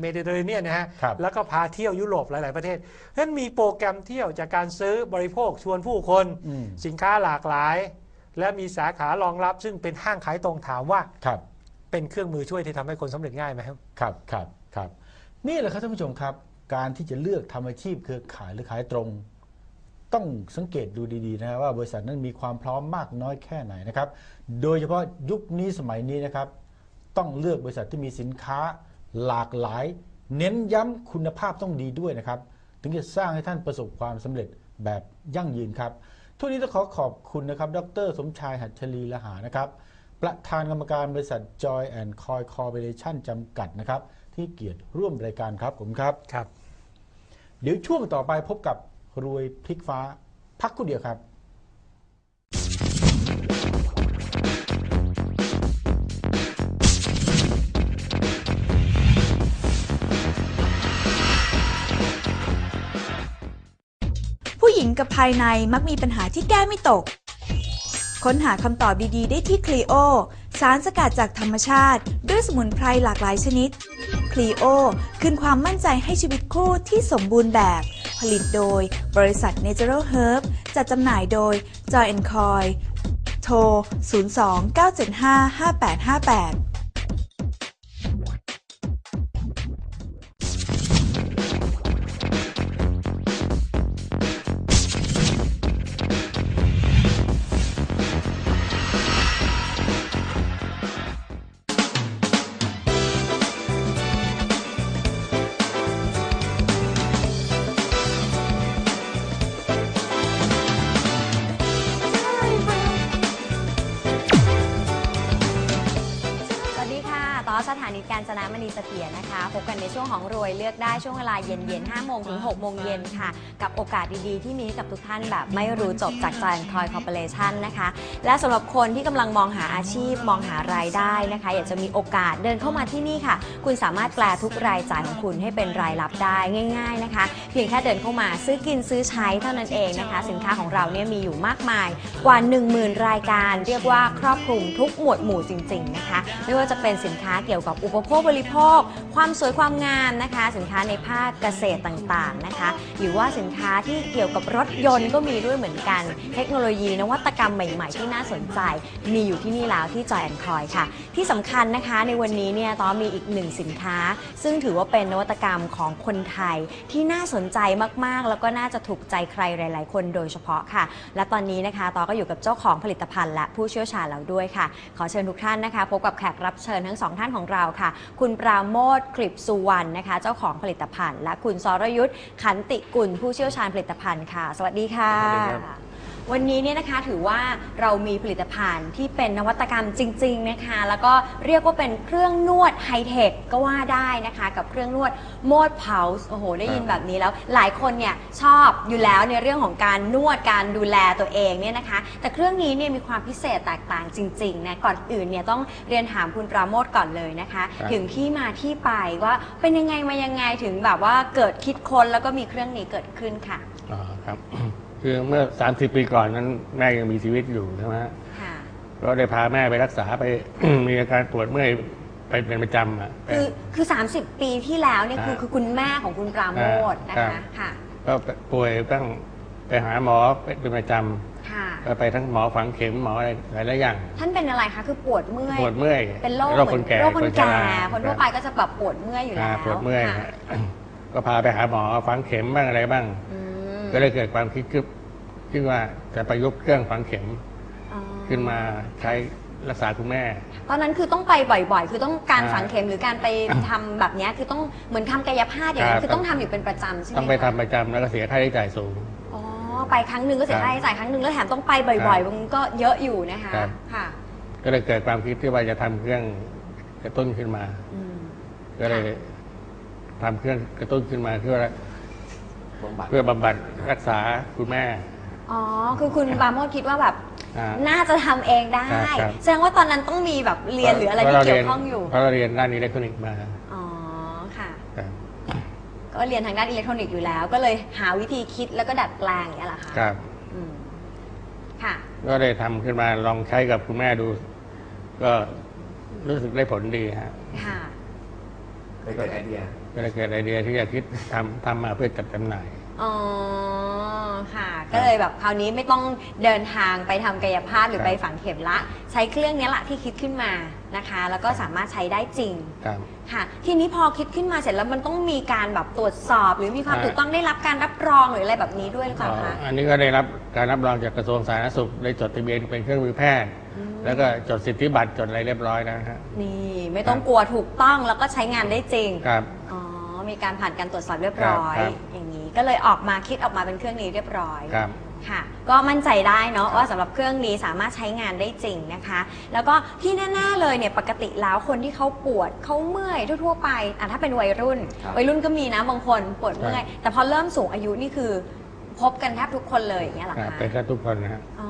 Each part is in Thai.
เมดิเตอร์เรเนียนนะฮะ ครับ แล้วก็พาเที่ยวยุโรปหลาย ๆ ประเทศเพราะฉะนั้นมีโปรแกรมเที่ยวจากการซื้อบริโภคชวนผู้คน อืมสินค้าหลากหลาย และมีสาขารองรับ ซึ่งเป็นห้างขายตรงถามว่าครับเป็นเครื่องมือช่วยที่ทำให้คนสำเร็จง่ายไหมครับ ครับครับครับ นี่แหละครับท่านผู้ชมครับ การที่จะเลือกทำอาชีพเครือข่ายหรือขายตรง ต้องสังเกตดูดีๆนะครับว่าบริษัทนั้นมีความพร้อมมากน้อยแค่ไหนนะครับ โดยเฉพาะยุคนี้สมัยนี้นะครับ ต้องเลือกบริษัทที่มีสินค้า หลากหลาย เน้นย้ำคุณภาพต้องดีด้วยนะครับ ถึงจะสร้างให้ท่านประสบความสำเร็จแบบยั่งยืนครับทุกนี้ต้องขอขอบคุณนะครับ ดร สมชายหัตถลีละหานะครับ ประธานกรรมการบริษัท Joy and Coy Corporation จำกัดนะครับ ที่เกียรติร่วมรายการครับผมครับ ครับ เดี๋ยวช่วงต่อไปพบกับรวยพลิกฟ้าพักครู่เดียวครับ กับภายในมักมีปัญหาที่แก้ไม่ตก ค้นหาคำตอบดีๆ ได้ที่คลีโอ สารสกัดจากธรรมชาติ ด้วยสมุนไพรหลากหลายชนิดคลีโอคืนความมั่นใจให้ชีวิตคู่ที่สมบูรณ์แบบ ผลิตโดยบริษัท Natural Herb จัดจำหน่ายโดย Joy Coy โทร 02 ดีเสถียรนะคะ พบกันในช่วงของรวยเลือกได้ช่วงเวลาเย็นๆ5โมงถึง6โมงเย็นค่ะ กับโอกาสดีๆ ที่มีให้กับทุกท่านแบบไม่รู้จบจากจอยคอยคอร์ปอเรชันนะคะ และสำหรับคนที่กำลังมองหาอาชีพมองหารายได้นะคะ อยากจะมีโอกาสเดินเข้ามาที่นี่ค่ะ คุณสามารถแปลทุกรายจ่ายของคุณให้เป็นรายรับได้ง่าย ๆนะคะ เพียงแค่เดินเข้ามาซื้อกินซื้อใช้เท่านั้นเองนะคะ สินค้าของเราเนี่ยมีอยู่มากมายกว่า 10,000 รายการ เรียกว่าครอบคลุมทุกหมวดหมู่จริง ๆ นะคะ ไม่ว่าจะเป็นสินค้าเกี่ยวกับอุปโภคบริโภค ความสวยความงามนะคะ สินค้าในภาคเกษตรต่างๆนะคะ หรือว่าสินค้าที่เกี่ยวกับรถยนต์ก็มีด้วยเหมือนกัน เทคโนโลยีนวัตกรรมใหม่ๆ ที่น่าสนใจ มีอยู่ที่นี่แล้วที่จอยแอนคอยค่ะ ที่สำคัญนะคะในวันนี้เนี่ยต้อมีอีกหนึ่งสินค้า ซึ่งถือว่าเป็นนวัตกรรมของคนไทยที่น่าสนใจมากๆ แล้วก็น่าจะถูกใจใครหลาย ๆ คนโดยเฉพาะค่ะ และตอนนี้นะคะต้อก็อยู่กับเจ้าของผลิตภัณฑ์และผู้เชี่ยวชาญแล้วด้วยค่ะ ขอเชิญทุกท่านนะคะ พบกับแขกรับเชิญทั้งสองท่านของเราค่ะ คุณปราโมทคลิปสุวรรณนะคะ เจ้าของผลิตภัณฑ์ และคุณสรยุทธ์ขันติกุลผู้เชี่ยวชาญผลิตภัณฑ์ค่ะ สวัสดีค่ะ วัสดีครับวันนี้เนี่ยนะคะถือว่าเรามีผลิตภัณฑ์ที่เป็นนวัตกรรมจริง ๆ นะคะ แล้วก็เรียกว่าเป็นเครื่องนวดไฮเทคก็ว่าได้นะคะ กับเครื่องนวดโมดเพาส์โอ้โห ได้ยินแบบนี้แล้ว หลายคนเนี่ยชอบอยู่แล้วในเรื่องของการนวดการดูแลตัวเองเนี่ยนะคะ แต่เครื่องนี้เนี่ยมีความพิเศษแตกต่างจริงๆนะก่อนอื่นเนี่ยต้องเรียนถามคุณปราโมทก่อนเลยนะคะ ครับ ถึงที่มาที่ไปว่าเป็นยังไงมายังไงถึงแบบว่าเกิดคิดค้นแล้วก็มีเครื่องนี้เกิดขึ้นค่ะ อ๋อครับ คือเมื่อ 30 ปีก่อนนั้นแม่ยังมีชีวิตอยู่ใช่ไหมฮะค่ะ ก็ได้พาแม่ไปรักษาไป มีอาการปวดเมื่อยไปเป็นประจำอะ คือคือ 30 ปีที่แล้วเนี่ยคืออ่าคือคุณแม่ของคุณปราโมทนะครัคะบ ค่ะ ก็ป่วยต้องไปหาหมอเป็นประจค่ะำก็ไปทั้งหมอฝังเข็มหมออะไรหลายๆอย่าง ท่านเป็นอะไรคะคือปวดเมื่อย ปวดเมื่อยเป็นโรคโรคคนแก่โรคคนชแก่ราคนทั่วไปก็จะแบบปวดเมื่อยอยู่อ่าแล้วปวดเมื่อยค่ะฮะก็พาไปหาหมอฝังเข็มบ้างอะไรบ้าง อืมก็เลยเกิดความคิดขึ้น ขึ้นว่าจะประยุกต์เครื่องฝังเข็มอ๋อขึ้นมาใช้รักษาคุณแม่ ตอนนั้นคือต้องไปบ่อยๆ คือต้องการอ่าฝังเข็มหรือการไปทำแบบเนี้ยคือต้องเหมือนทำกายภาพอย่างนั้ครันบคือต้องทำอยู่เป็นประจำใช่ไหมต้องไปคะทำประจำแล้วก็เสียค่าใช้จ่ายสูง อ๋อไปครั้งหนึ่งก็เสียครับค่าใช้จ่ายครั้งหนึ่งแล้วแถมต้องไปบ่อยๆมันก็เยอะอยู่นะคะครับ ค่ะก็เลยเกิดความคิดที่ว่าจะทำเครื่องกระตุ้นขึ้นมา อืม ก็เลยทำเครื่องกระตุ้นขึ้นมาเพื่อเพื่อบำบัดรักษาคุณแม่ อ๋อ คือคุณปราโมทคิดว่าแบบ อ่า น่าจะทำเองได้ ครับครับ แสดงว่าตอนนั้นต้องมีแบบเรียนหรืออะไรที่เกี่ยวข้องอยู่ เพราะเราเรียนด้านอิเล็กทรอนิกส์มาอ๋อ ค่ะ ครับก็เรียนทางด้านอิเล็กทรอนิกส์อยู่แล้ว ก็เลยหาวิธีคิดแล้วก็ดัดแปลงอย่างเงี้ยเหรอคะครับ อืมค่ะ ก็เลยทำขึ้นมาลองใช้กับคุณแม่ดู ก็รู้สึกได้ผลดีฮะค่ะกเลยเกิดไอเดีย ก็เลยเกิดไอเดียที่จะคิดทำทำมาเพื่อจัดจำหน่าย อ๋อ ค่ะ ก็เลยแบบคราวนี้ไม่ต้องเดินทางไปทำกายภาพหรือครับ ไปฝังเข็มละ ใช้เครื่องนี้แหละที่คิดขึ้นมานะคะ แล้วก็สามารถใช้ได้จริงครับ ค่ะ ทีนี้พอคิดขึ้นมาเสร็จแล้วมันต้องมีการแบบตรวจสอบ หรือมีความอ่า ถูกต้องได้รับการรับรองหรืออะไรแบบนี้ด้วยหรือเปล่าคะ อันนี้ก็ได้รับการรับรองจากกระทรวงสาธารณสุขได้จดทะเบียนเป็นเครื่องมือแพทย์แล้วก็จดสิทธิบัตรจดอะไรเรียบร้อยแล้วนะฮะ นี่ไม่ต้องกลัวถูกต้องแล้วก็ใช้งานได้จริง ครับ อ๋อ มีการผ่านการตรวจสอบเรียบร้อย ครับอย่างนี้ ก็เลยออกมาคิดออกมาเป็นเครื่องนี้เรียบร้อย ครับ ค่ะก็มั่นใจได้เนาะว่าสำหรับเครื่องนี้สามารถใช้งานได้จริงนะคะ แล้วก็ที่แน่ๆเลยเนี่ยปกติแล้วคนที่เขาปวดเขาเมื่อยทั่วๆไปอะถ้าเป็นวัยรุ่น ครับวัยรุ่นก็มีนะบางคนปวดเมื่อยแต่พอเริ่มสูงอายุนี่คือ พบกันแทบทุกคนเลยอย่างเงี้ยเหรอครับคะเป็นกันทุกคนนะฮะอ๋อ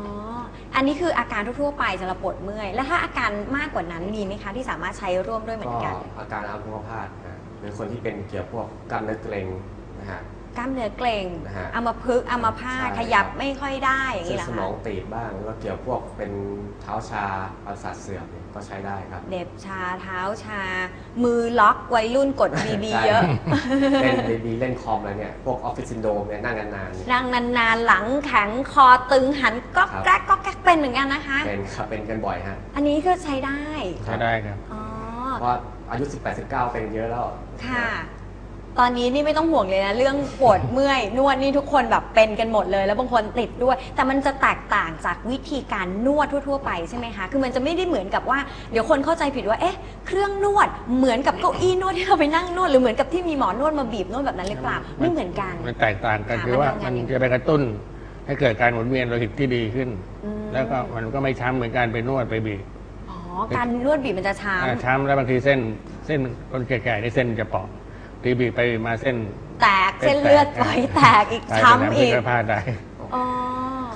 อันนี้คืออาการทั่วๆไปสำหรับปวดเมื่อย แล้วถ้าอาการมากกว่านั้นมีไหมคะที่สามารถใช้ร่วมด้วยเหมือนก็กัน อาการอัมพาตนะหรือคนที่เป็นเกี่ยวพวกกล้ามเนื้อเกร็งนะฮะ กล้ามเนื้อเกร็งนะฮะอัมพฤกษ์อัมพาตใช่ ขยับไม่ค่อยได้อย่างเส้นี้นเหรอสมคะองตีบบ้างหรือว่าเกี่ยวพวกเป็นเท้าชาประสาทเสื่อมเนี่ยก็ใช้ได้ครับ เด็บชาเท้าชา มือล็อกวัยรุ่นกดบีบีใช่ เยอะ เล่นดีๆเล่นคอมอะไรเนี่ยพวกออฟฟิศซินโดมเนี่ยนั่งนานๆเนี่ย นั่งนานๆหลังแข็งคอตึงหันก็ครับ แกรกก็แกรกเป็นเหมือนกันนะคะ เป็นครับเป็นกันบ่อยฮะ อันนี้ก็ใช้ได้ ใช้ได้ครับ อ๋อ เพราะว่าอายุ 18-19 เป็นเยอะแล้วค่ะ ตอนนี้นี่ไม่ต้องห่วงเลยนะ เรื่องปวดเมื่อยนวดนี่ทุกคนแบบเป็นกันหมดเลย แล้วบางคนติดด้วย แต่มันจะแตกต่างจากวิธีการนวดทั่ว ๆ ไปใช่ไหมคะ คือมันจะไม่ได้เหมือนกับว่า เดี๋ยวคนเข้าใจผิดว่าเอ๊ะเครื่องนวดเหมือนกับเก้าอี้นวดที่เราไปนั่งนวดหรือเหมือนกับที่มีหมอนวดมาบีบนวดแบบนั้นหรือเปล่าไม่เหมือนกัน มันแตกต่างกันค่ะคือว่ามันทำงานมันยังไงจะไปกระตุ้น ให้เกิดการหมุนเวียนโลหิตที่ดีขึ้น อืมแล้วก็มันก็ไม่ช้ำเหมือนการไปนวดไปบีบอ๋อการนวดบีบมันจะช้อ่าช้ำแล้วบางทีเส้นเส้นคนแก่ๆในเส้นมันจะเปอก ทีบีบไปมาเส้นำแตกเส้นเลือดฝอยแตกอีกกลายเป็นช้ำน้ำอีที่กกระพาดได้อ๋อ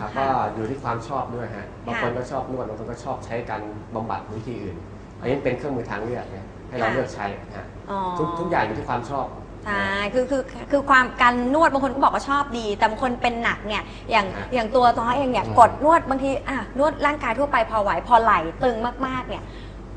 ครับก็ค่ะ อยู่ที่ความชอบด้วยฮะ บางคนก็ชอบนวด บางคนก็ชอบใช้การบำบัดวิธีอื่น อันนี้เป็นเครื่องมือทางเลือกเนี่ยให้เราค่ะ เลือกใช้นะฮะอ๋อ ทุกทุกอย่างอยู่ที่ความชอบ ใช่คือคือคือความการนวดบางคนก็บอกว่าชอบดี แต่บางคนเป็นหนักเนี่ยอย่างฮะอย่างตัวต้อเองเนี่ยอืม กดนวดบางทีอะนวดร่างกายทั่วไปพอไหวพอไหลตึงมากๆเนี่ย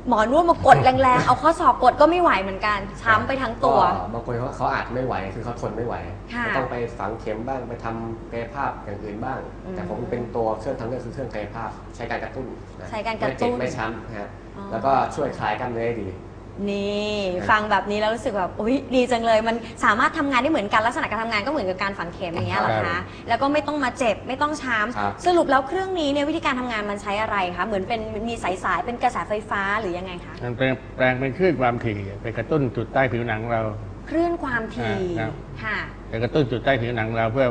หมอนวดมากดแรงๆ เอาข้อศอกกดก็ไม่ไหวเหมือนกัน ช้ำไปทั้งตัว ก็บางคนเขาเขาอาจไม่ไหวคือเขาทนไม่ไหวค่ะ ก็ต้องไปฝังเข็มบ้างไปทำกายภาพอย่างอื่นบ้างอืมแต่ผมเป็นตัวเครื่องทางเลือกคือเครื่องกายภาพ ใช้การกระตุ้นนะใช้การกระตุ้นไม่เจ็บไม่ช้ำนะฮะอ๋อ แล้วก็ช่วยคลายกล้ามเนื้อได้ดี นี่ครับฟังแบบนี้แล้วรู้สึกแบบอุ้ยดีจังเลย มันสามารถทำงานได้เหมือนกันลักษณะการทำงานก็เหมือนกับการฝังเข็มอย่างเงี้ยเหรอครัคะบแล้วก็ไม่ต้องมาเจ็บไม่ต้องช้ครับำสรุปแล้วเครื่องนี้เนี่ยวิธีการทำงานมันใช้อะไรคะเหมือนเป็นมีสายสายๆเป็นกระแสไฟฟ้าหรือยังไงคะมันเป็นแปลงเป็นคลื่นความถี่ไปกระตุ้นจุดใต้ผิวหนังเรา คลื่นความถี่อ่าครับ ค่ะ ไปกระตุ้นจุดใต้ผิวหนังเราเพื่อ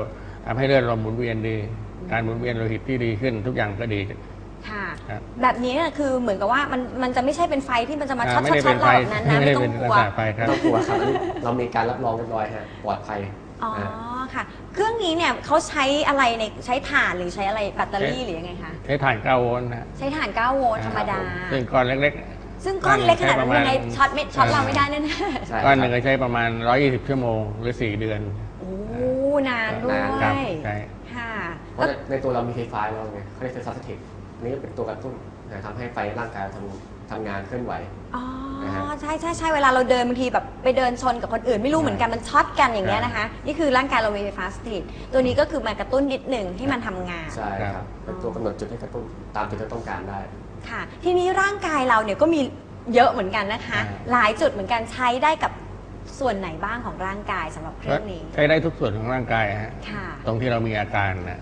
ทำให้เลือดลมหมุนเวียนดี การหมุนเวียนโลหิตที่ดีขึ้น ทุกอย่างก็ดี ค่ะครับแบบนี้เนี่ยคือเหมือนกับว่ามันมันจะไม่ใช่เป็นไฟที่มันจะมาช็อตไม่ช็อตได้ช็เป็อตนไฟเราแบบนั้นนะไม่ไม่ได้ต้อเป็นงกลัลักวษณะไฟครับไม่ต้องกลัวครับอันนี้เรามีการรับรองเรียบร้อยฮะปลอดภัยอ๋อนะค่ะ เครื่องนี้เนี่ยเขาใช้อะไรในใช้ถ่านหรือใช้อะไรแบตเตอรี่ใช้หรือยังไงคะใช้ถ่าน9โวลต์นะใช้ถ่าน 9 โวลต์ธรรมดา ซึ่งก้อนเล็ก ซึ่งก้อนเล็กขนาดนั้นใช้ประมาณยังไงช็อตไม่ช็อตเราไม่ได้แน่ใช่ๆ คก้รัอนหนึ่งบก็ใช้ประมาณ 120 ชั่วโมงหรือ 4 เดือนๆโอ้นานด้วนานครับยใช่ค่ะเพราะในตัวเรามีไฟฟ้าแล้วไงเขาเรียกไฟฟ้าสถิตอั นนี้เป็นตัวกระตุ้นนะทำให้ไฟร่างกายเราทำทำงานเคลื่อนไหว อ๋อนะฮะ ใช่ใช่ใช่เวลาเราเดินบางทีแบบไปเดินชนกับคนอื่นไม่รู้เหมือนกันมันช็อตกันอย่างเงี้ยนะคะ นี่คือร่างกายเรามีไฟฟ้าสถิตตัวนี้ก็คือมากระตุ้นนิดหนึ่งให้มันทำงาน ใช่ครับเป็นตัวกำหนดจุดให้กระตุ้นตามจุดที่ต้องการได้ ค่ะ ทีนี้ร่างกายเราเนี่ยก็มีเยอะเหมือนกันนะคะอ่าหลายจุดเหมือนกันใช้ได้กับส่วนไหนบ้างของร่างกายสำหรับเครื่องนี้ ใช้ได้ทุกส่วนของร่างกายฮะค่ะ ตรงที่เรามีอาการนะ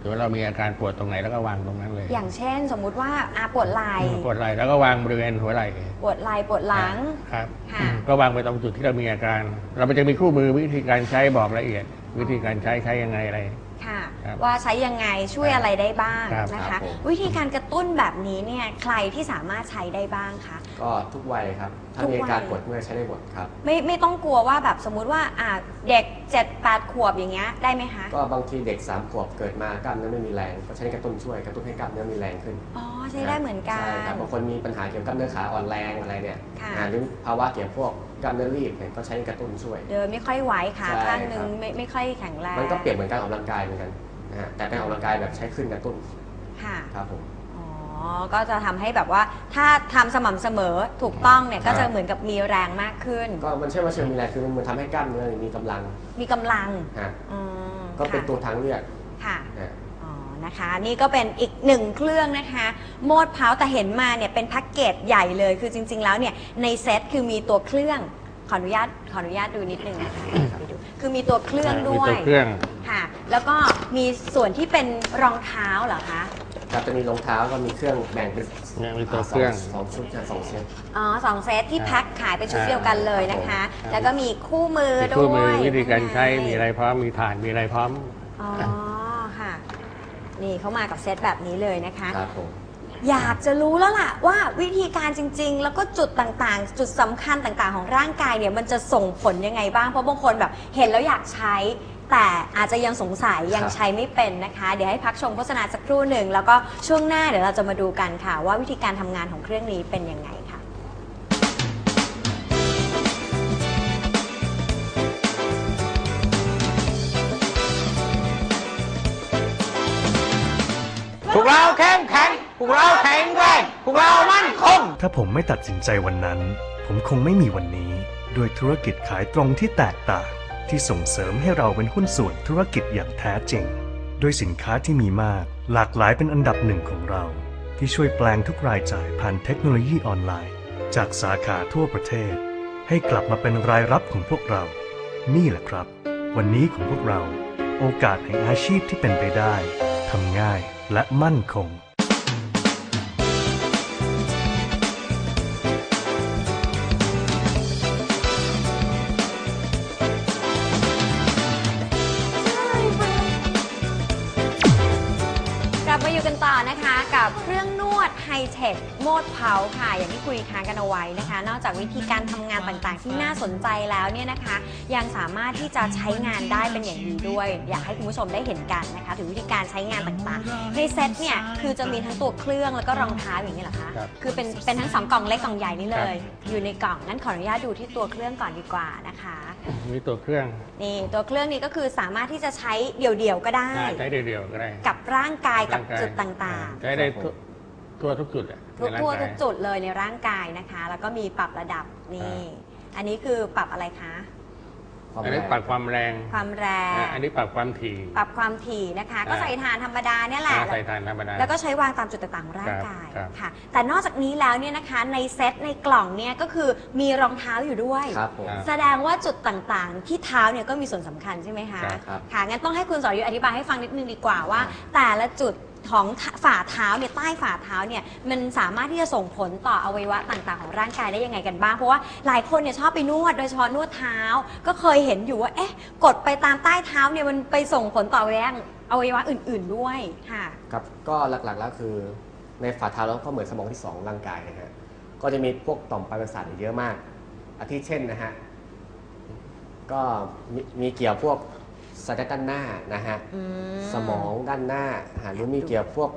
หรือว่าเรามีอาการปวดตรงไหนแล้วก็วางตรงนั้นเลยอย่างเช่น สมมุติว่าอาปวดไหล่ปวดไหล่แล้วก็วางบริเวณหัวไหล่ปวดไหล่ปวดหลังครับค่ะก็วางไปตรงจุดที่เรามีอาการ เรามันจะมีคู่มือวิธีการใช้บอกละเอียด วิธีการใช้ใช้ยังไงอะไร ค่ะ ครับว่าใช้ยังไงช่วยอะไรได้บ้างครับ นะครัคะ บผม วิธีการกระตุ้นแบบนี้เนี่ยใครที่สามารถใช้ได้บ้างคะ ก็ทุกวัยครับ ถ้าทุกวัมีย อาการปวดเมื่อยใช้ได้หมดครับ ไม่ไม่ต้องกลัวว่าแบบสมมุติว่าอ่าเด็ก7 8ขวบอย่างเงี้ยได้ไหมคะก็บางทีเด็ก3ขวบเกิดมากล้ามเนื้อไม่มีแรง ก็ใช้กระตุ้นช่วยกระตุ้นให้กล้ามเนื้อมีแรงขึ้นอ๋อใช้ได้เหมือนกัน ใช่ครับบางคนมีปัญหาเกี่ยวกับกล้ามเนื้อขาอ่อนแรงอะไรเนี่ยค่ะ อ่าหรือภาวะเกี่ยวกับพวก กล้ามเนื้อรีบเนี่ยก็ใช้กระตุ้นช่วย เดินไม่ค่อยไหวขาใช่ข้างหนึ่งครับ ไม่ไม่ค่อยแข็งแรงมันก็เปรียบเหมือนการออกกำลังกายเหมือนกันนะฮะแต่เป็นออกกำลังกายแบบใช้ขึ้นกระตุ้นค่ะ ครับผม อ๋อ ก็จะทำให้แบบว่าถ้าทำสม่ำเสมอถูกต้องเนี่ย ก็ครัจะบเหมือนกับมีแรงมากขึ้น ก็มันใช่ว่าเชิงมีแรงคือมันทำให้กล้ามเนื้อมีกำลังมีกำลังฮะ อืมก็เป็นค่ะตัวทางเลือกค่ะฮะอ๋อ นะคะ นี่ก็เป็นอีกหนึ่งเครื่องนะคะโมดเพาแต่เห็นมาเนี่ยเป็นแพ็กเกจใหญ่เลยคือจริง ๆ แล้วเนี่ยในเซ็ตคือมีตัวเครื่องขออนุญาตขออนุญาตดูนิดนึงนะคะไปดูคือมีตัวเครื่องมีด้วตัยวเครื่อง ค่ะ แล้วก็มีส่วนที่เป็นรองเท้าเหรอคะครับจะมีรองเท้าก็มีเครื่องแบ่งเป็นเนี่ยมีตัวเครื่อง สองชุดนะสองเซต อ๋อสองเซตที่แพ็คขายเป็นชุดอ่าเดียวกันเลยนะคะครับแล้วก็มีคู่มือมีด้คู่วมือยวิธีการใช้ข้งในมีอะไรพร้อมมีฐานมีอะไรพร้อม อ๋อค่ะ นี่เขามากับเซตแบบนี้เลยนะคะ ครับผม อยากจะรู้แล้วล่ะว่าวิธีการจริง ๆ แล้วก็จุดต่างๆ จุดสำคัญต่างๆ ของร่างกายเนี่ยมันจะส่งผลยังไงบ้าง เพราะบางคนแบบเห็นแล้วอยากใช้ แต่อาจจะยังสงสัยยังใช้ไม่เป็นนะคะ เดี๋ยวให้พักชมโฆษณาสักครู่หนึ่ง แล้วก็ช่วงหน้าเดี๋ยวเราจะมาดูกันค่ะ ว่าวิธีการทำงานของเครื่องนี้เป็นยังไง เราแข็งแรงพวกเรามั่นคง ถ้าผมไม่ตัดสินใจวันนั้น ผมคงไม่มีวันนี้ ด้วยธุรกิจขายตรงที่แตกต่าง ที่ส่งเสริมให้เราเป็นหุ้นส่วนธุรกิจอย่างแท้จริง ด้วยสินค้าที่มีมาก หลากหลายเป็นอันดับหนึ่งของเรา ที่ช่วยแปลงทุกรายจ่ายผ่านเทคโนโลยีออนไลน์ จากสาขาทั่วประเทศ ให้กลับมาเป็นรายรับของพวกเรา นี่แหละครับ วันนี้ของพวกเรา โอกาสแห่งอาชีพที่เป็นไปได้ทำง่ายและมั่นคง เป็นต่อนะคะ กับเครื่องนวดไฮเทคโมดเพาค่ะ อย่างที่คุยค้างกันเอาไว้นะคะ นอกจากวิธีการทำงานต่างๆ ที่น่าสนใจแล้วเนี่ยนะคะ ยังสามารถที่จะใช้งานได้เป็นอย่างดีด้วย อยากให้คุณผู้ชมได้เห็นกันนะคะ ถึงวิธีการใช้งานต่างๆ ในเซ็ตเนี่ยคือจะมีทั้งตัวเครื่องแล้วก็รองเท้าอย่างนี้เหรอคะครับคือเป็นเป็นทั้งสองกล่องเล็กกล่องใหญ่นี่เลยครับอยู่ในกล่องงั้นขออนุญาตดูที่ตัวเครื่องก่อนดีกว่านะคะ มีตัวเครื่องนี่ตัวเครื่องนี้ก็คือสามารถที่จะใช้เดี่ยวๆก็ได้ ใช้เดียวๆก็ได้กับร่างกายกับร่างกายจุดต่างๆ ใช้ได้ทั่วทั่วทุกจุดอะทุกในร่างทั่วกายทุกจุดเลยในร่างกายนะคะ แล้วก็มีปรับระดับนี่ อันนี้คือปรับอะไรคะความอันแรนี้งปรับความแรงความแรงอะอันนี้ปรับความถี่ ปรับความถี่นะคะ ก็อ่า ใส่ฐานธรรมดาเนี่ยแหละ อ่าใส่ฐานธรรมดา แล้วก็ใช้วางตามจุดต่างๆของร่างกายครับ ค่ะ แต่นอกจากนี้แล้วเนี่ยนะคะในเซตในกล่องเนี่ยก็คือมีรองเท้าอยู่ด้วย ครับผม แสดงว่าจุดต่างๆ ที่เท้าเนี่ยก็มีส่วนสำคัญใช่ไหมคะครับครับค่ะงั้นต้องให้คุณสรยุทธอธิบายให้ฟังนิดนึงดีกว่าว่า แต่ละจุด ของฝ่าเท้าเนี่ยใต้ฝ่าเท้าเนี่ยมันสามารถที่จะส่งผลต่ออวัยวะต่างๆ ของร่างกายได้ยังไงกันบ้าง เพราะว่าหลายคนเนี่ยชอบไปนวดโดยเฉพาะนวดเท้า ก็เคยเห็นอยู่ว่าเอ๊ะกดไปตามใต้เท้าเนี่ยมันไปส่งผลต่ออวัยวะอวัยวะอื่น ๆด้วยค่ะครับก็หลักๆแล้วคือในฝ่าเท้าเราก็เหมือนสมองที่สองร่างกายนะฮะก็จะมีพวกต่อมปลายประสาทเยอะมากอาทิเช่นนะฮะก็มีมีเกี่ยวพวก สายด้านหน้านะฮะอืมสมองด้านหน้าหาหรือมีเกี่ยวพวก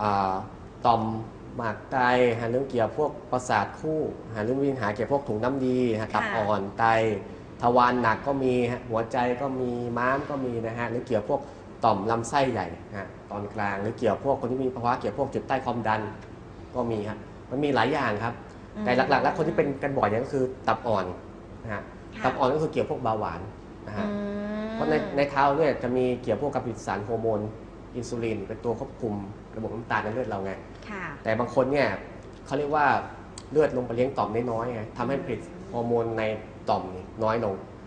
อ่าต่อมหมากไตหาเรื่องเกี่ยวพวกประสาทคู่หาเรื่องวิญหาเกี่ยวพวกถุงน้ำดีฮะตับค่ะอ่อนไตทวารหนักก็มีฮะหัวใจก็มีม้ามก็มีนะฮะหรือเกี่ยวพวกต่อมลำไส้ใหญ่นะฮะตอนกลางหรือเกี่ยวพวกคนที่มีภาวะเกี่ยวพวกจุดใต้ความดันก็มีครับมันมีหลายอย่างครับแต่หลักๆ แล้วคนที่เป็นกันบ่อยเนี่ยก็คือตับอ่อนนะฮะค่ะตับอ่อนก็คือเกี่ยวพวกเบาหวานนะฮะ อืม เพราะในในเท้าเนี่ยจะมีเกี่ยวพวกกับผลิตสารโฮอร์โมนอินซูลินเป็นตัวควบคุมระบบน้ำตาลในเลือดเราไง ค่ะ แต่บางคนเนี่ยเขาเรียกว่าเลือดลงไปเลี้ยงต่อมได้น้อยไงทำให้ผลิตฮอร์โมนในต่อมนี่น้อยลงอ